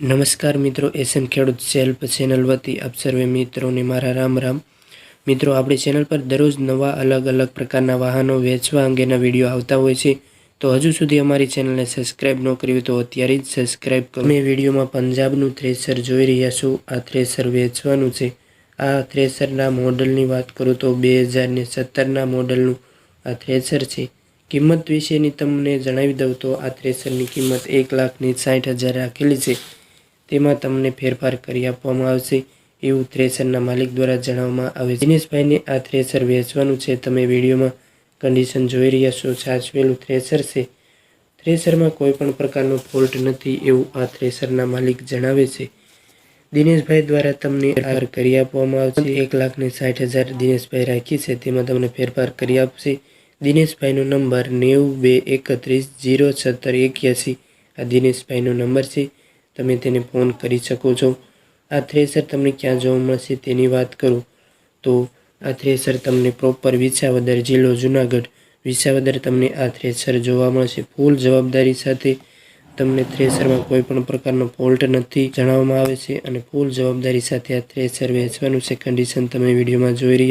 નમસ્કાર મિત્રો એસએમ ખેડૂત સેલ્ફ ચેનલ વતી આપ સર્વે મિત્રોને મારા રામ રામ. મિત્રો, આપણી ચેનલ પર દરરોજ નવા અલગ અલગ પ્રકારના વાહનો વેચવા અંગેના વીડિયો આવતા હોય છે. તો હજુ સુધી અમારી ચેનલને સબસ્ક્રાઇબ ન કરી તો અત્યારે જ સબસ્ક્રાઇબ કરો. મેં વિડીયોમાં પંજાબનું થ્રેસર જોઈ રહ્યા છું. આ થ્રેસર વેચવાનું છે. આ થ્રેસરના મોડલની વાત કરું તો બે હજારને સત્તરના મોડલનું આ થ્રેસર છે. કિંમત વિશેની તમને જણાવી દઉં તો આ થ્રેસરની કિંમત એક લાખની સાઠ હજાર રાખેલી છે. તેમાં તમને ફેરફાર કરી આપવામાં આવશે, એવું થ્રેસરના માલિક દ્વારા જણાવવામાં આવે દિનેશભાઈને આ થ્રેસર વેચવાનું છે. તમે વિડીયોમાં કન્ડિશન જોઈ રહ્યા છો. સાચવેલું થ્રેસર છે. થ્રેસરમાં કોઈ પણ પ્રકારનો ફોલ્ટ નથી એવું આ થ્રેસરના માલિક જણાવે છે. દિનેશભાઈ દ્વારા તમને ફેરફાર કરી આપવામાં આવશે. એક લાખને સાઠ હજાર દિનેશભાઈ રાખી છે. તેમાં તમને ફેરફાર કરી આપશે. દિનેશભાઈનો નંબર નેવું બે એકત્રીસ જીરો સત્તર એક્યાસી. આ દિનેશભાઈનો નંબર છે. તમે તેને ફોન કરી શકો છો. આ થ્રેસર તમને ક્યાં જોવા મળશે તેની વાત કરું. તો આ થ્રેસર તમને પ્રોપર વિસાવદર જિલ્લો જુનાગઢ વિસાવદર તમને આ થ્રેસર જોવા મળશે. ફૂલ જવાબદારી સાથે તમને થ્રેસરમાં કોઈ પણ પ્રકારનો ફોલ્ટ નથી જણાવવામાં આવે છે અને ફૂલ જવાબદારી સાથે આ થ્રેસર વેચવાનું છે. કન્ડિશન તમે વિડીયોમાં જોઈ રહ્યા